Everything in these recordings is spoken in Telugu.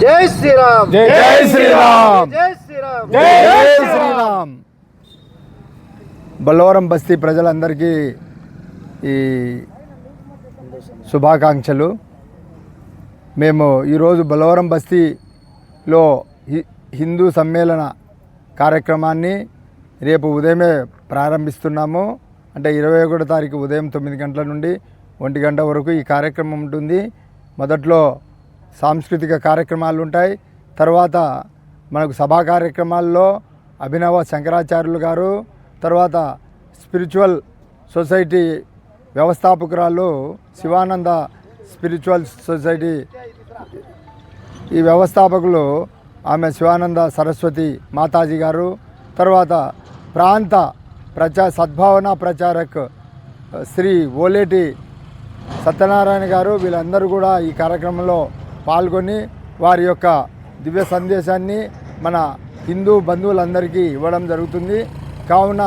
జై శ్రీరామ్. జై శ్రీరామ్. జై శ్రీరామ్. జై శ్రీరామ్. బల్లవరం బస్తీ ప్రజలందరికీ ఈ శుభాకాంక్షలు. మేము ఈరోజు బల్లవరం బస్తీలో హి- హిందూ సమ్మేళన కార్యక్రమాన్ని రేపు ఉదయమే ప్రారంభిస్తున్నాము. అంటే ఇరవై ఒకటో తారీఖు ఉదయం తొమ్మిది గంటల నుండి ఒంటి గంట వరకు ఈ కార్యక్రమం ఉంటుంది. మొదట్లో సాంస్కృతిక కార్యక్రమాలు ఉంటాయి. తర్వాత మనకు సభా కార్యక్రమాల్లో అభినవ శంకరాచార్యులు గారు తర్వాత స్పిరిచువల్ సొసైటీ వ్యవస్థాపకురాలు శివానంద స్పిరిచువల్ సొసైటీ ఈ వ్యవస్థాపకులు ఆమె శివానంద సరస్వతి మాతాజీ గారు తర్వాత ప్రాంత ప్రచా సద్భావన ప్రచారక్ శ్రీ ఓలేటి సత్యనారాయణ గారు వీళ్ళందరూ కూడా ఈ కార్యక్రమంలో పాల్గొని వారి యొక్క దివ్య సందేశాన్ని మన హిందూ బంధువులందరికీ ఇవ్వడం జరుగుతుంది. కావున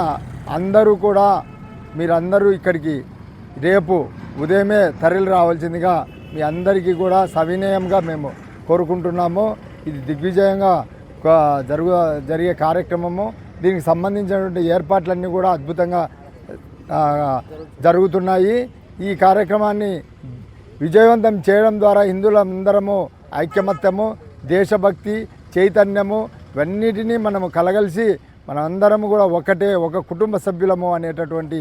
అందరూ కూడా మీరందరూ ఇక్కడికి రేపు ఉదయమే తరలి రావాల్సిందిగా మీ అందరికీ కూడా సవినయంగా మేము కోరుకుంటున్నాము. ఇది దిగ్విజయంగా జరుగు జరిగే కార్యక్రమము. దీనికి సంబంధించినటువంటి ఏర్పాట్లన్నీ కూడా అద్భుతంగా జరుగుతున్నాయి. ఈ కార్యక్రమాన్ని విజయవంతం చేయడం ద్వారా హిందువులందరము ఐక్యమత్యము దేశభక్తి చైతన్యము ఇవన్నిటినీ మనము కలగలిసి మనందరము కూడా ఒకటే ఒక కుటుంబ సభ్యులము అనేటటువంటి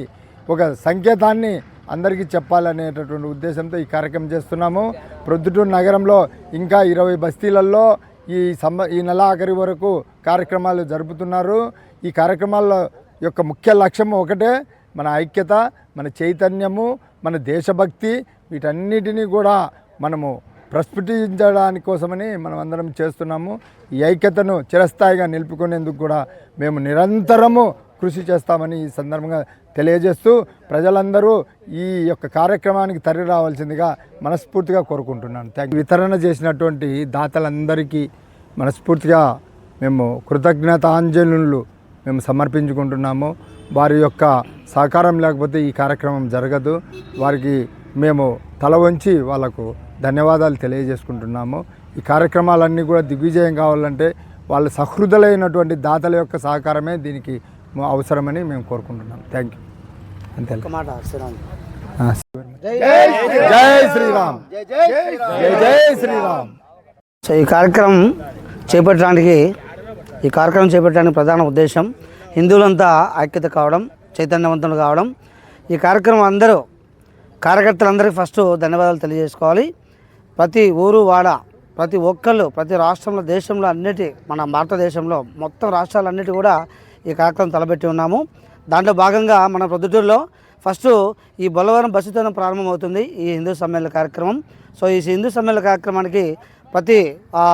ఒక సంకేతాన్ని అందరికీ చెప్పాలనేటటువంటి ఉద్దేశంతో ఈ కార్యక్రమం చేస్తున్నాము. ప్రొద్దుటూరు నగరంలో ఇంకా ఇరవై బస్తీలలో ఈ సంబ ఈ నెల ఆఖరి వరకు కార్యక్రమాలు జరుపుతున్నారు. ఈ కార్యక్రమాల యొక్క ముఖ్య లక్ష్యం ఒకటే మన ఐక్యత మన చైతన్యము మన దేశభక్తి వీటన్నిటినీ కూడా మనము ప్రస్ఫుటించడానికి కోసమని మనం అందరం చేస్తున్నాము. ఈ ఐక్యతను చిరస్థాయిగా నిలుపుకునేందుకు కూడా మేము నిరంతరము కృషి చేస్తామని ఈ సందర్భంగా తెలియజేస్తూ ప్రజలందరూ ఈ యొక్క కార్యక్రమానికి తరలి రావాల్సిందిగా మనస్ఫూర్తిగా కోరుకుంటున్నాను. థ్యాంక్ వితరణ చేసినటువంటి దాతలందరికీ మనస్ఫూర్తిగా మేము కృతజ్ఞతాంజలులు మేము సమర్పించుకుంటున్నాము. వారి యొక్క సహకారం లేకపోతే ఈ కార్యక్రమం జరగదు. వారికి మేము తల వంచి వాళ్ళకు ధన్యవాదాలు తెలియజేసుకుంటున్నాము. ఈ కార్యక్రమాలన్నీ కూడా దిగ్విజయం కావాలంటే వాళ్ళ సహృదలైనటువంటి దాతల యొక్క సహకారమే దీనికి అవసరమని మేము కోరుకుంటున్నాం. థ్యాంక్ యూ అంతే మాట శ్రీరామ్ ఆ, జై జై శ్రీరామ్. జై జై శ్రీరామ్. జై జై శ్రీరామ్. సో ఈ కార్యక్రమం చేపట్టడానికి ఈ కార్యక్రమం చేపట్టడానికి ప్రధాన ఉద్దేశం హిందువులంతా ఐక్యత కావడం చైతన్యవంతులు కావడం. ఈ కార్యక్రమం అందరూ కార్యకర్తలందరికీ ఫస్ట్ ధన్యవాదాలు తెలియజేసుకోవాలి. ప్రతి ఊరు వాడ ప్రతి ఒక్కళ్ళు ప్రతి రాష్ట్రంలో దేశంలో అన్నిటి మన భారతదేశంలో మొత్తం రాష్ట్రాలన్నిటి కూడా ఈ కార్యక్రమం తలపెట్టి ఉన్నాము. దాంట్లో భాగంగా మన ప్రొద్దుటూరులో ఫస్ట్ ఈ బొల్లవరం బస్సుతోనే ప్రారంభమవుతుంది ఈ హిందూ సమ్మేళన కార్యక్రమం. సో ఈ హిందూ సమ్మేళన కార్యక్రమానికి ప్రతి ఆ,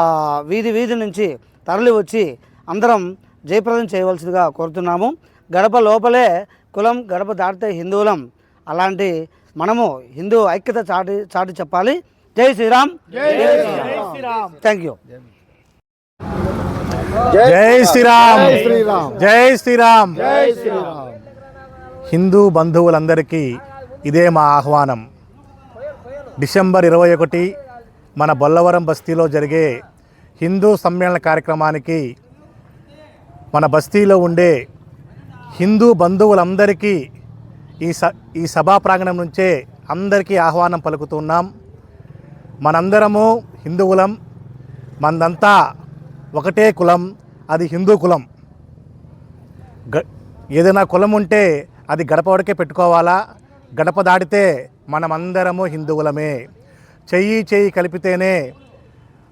వీధి వీధి నుంచి తరలి వచ్చి అందరం జయప్రదం చేయవలసిందిగా కోరుతున్నాము. గడప లోపలే కులం గడప దాటితే హిందువులం. అలాంటి మనము హిందూ ఐక్యత చాటి చాటి చెప్పాలి. జై శ్రీరామ్. థ్యాంక్ యూ జై శ్రీరామ్. జై శ్రీరామ్. హిందూ బంధువులందరికీ ఇదే మా ఆహ్వానం. డిసెంబర్ ఇరవై ఒకటి మన బొల్లవరం బస్తీలో జరిగే హిందూ సమ్మేళన కార్యక్రమానికి మన బస్తీలో ఉండే హిందూ బంధువులందరికీ ఈ స ఈ సభా ప్రాంగణం నుంచే అందరికీ ఆహ్వానం పలుకుతున్నాం మనందరము హిందువులం. మనదంతా ఒకటే కులం అది హిందూ కులం. గ ఏదైనా కులం ఉంటే అది గడప వరకే పెట్టుకోవాలా? గడప దాటితే మనమందరము హిందువులమే చెయ్యి చెయ్యి కలిపితేనే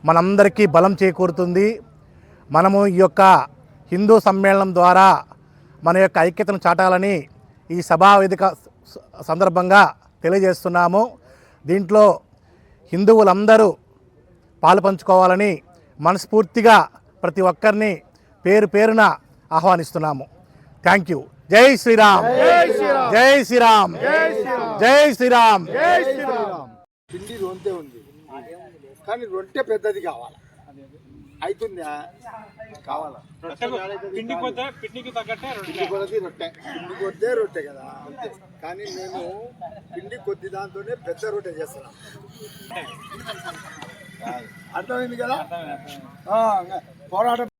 మనందరికీ బలం చేకూరుతుంది. మనము ఈ యొక్క హిందూ సమ్మేళనం ద్వారా మన యొక్క ఐక్యతను చాటాలని ఈ సభావేదిక సందర్భంగా తెలియజేస్తున్నాము. దీంట్లో హిందువులందరూ పాలు పంచుకోవాలని మనస్ఫూర్తిగా ప్రతి ఒక్కరిని పేరు పేరున ఆహ్వానిస్తున్నాము. థ్యాంక్ యూ జై శ్రీరామ్. జై శ్రీరామ్. జై శ్రీరామ్. జై శ్రీరామ్. పిండి రొంతే ఉంది. కానీ రొట్టె పెద్దది కావాలి? అవుతుందా కావాలా. పిండి కొద్ది పిండికి తగ్గట్టే పిండి కొలది రొట్టె. పిండి కొద్దే రొట్టె కదా అంతే. కానీ మేము పిండి కొద్ది దాంతోనే పెద్ద రొట్టె చేస్తున్నాం అర్థమైంది కదా? పోరాటం